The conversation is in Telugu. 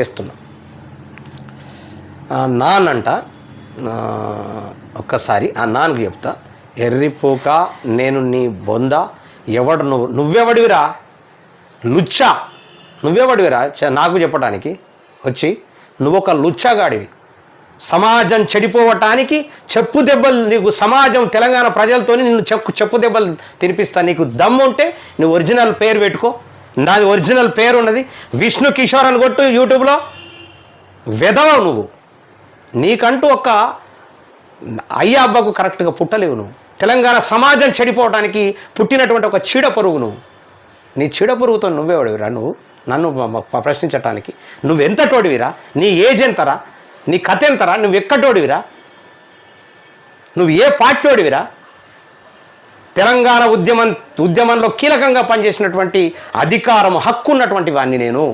చేస్తున్నా నాన్ అంట ఒక్కసారి ఆ నాన్నకు చెప్తా ఎర్రిపోక నేను నీ బొంద ఎవడు నువ్వు నువ్వెవడివిరా? లుచ్చా. నువ్వెవడివిరా? నాకు చెప్పడానికి వచ్చి నువ్వు ఒక లుచ్చాగాడివి. సమాజం చెడిపోవటానికి చెప్పు దెబ్బలు నీకు సమాజం తెలంగాణ ప్రజలతో నిన్ను చెప్పు చెప్పు దెబ్బలు తినిపిస్తా. నీకు దమ్ము ఉంటే నువ్వు ఒరిజినల్ పేరు పెట్టుకో. నాది ఒరిజినల్ పేరు ఉన్నది విష్ణు కిషోర్ అని కొట్టు యూట్యూబ్లో. వెధవ నువ్వు. నీకంటూ ఒక అయ్యా అబ్బకు కరెక్ట్గా పుట్టలేవు నువ్వు. తెలంగాణ సమాజం చెడిపోవడానికి పుట్టినటువంటి ఒక చీడ పొరుగు నువ్వు. నీ చీడ పొరుగుతో నువ్వే వాడివిరా నువ్వు? నన్ను ప్రశ్నించటానికి మ- ప్రశ్నించటానికి. నువ్వెంతటోడివిరా నీ ఏజ్ ఎంతరా? నీ కథ ఎంతరా? నువ్వు ఎక్కటోడివిరా నువ్వు ఏ పార్టీోడివిరా తెలంగాణ ఉద్యమం ఉద్యమంలో కీలకంగా పనిచేసినటువంటి అధికారం హక్కు ఉన్నటువంటి వాడిని నేను.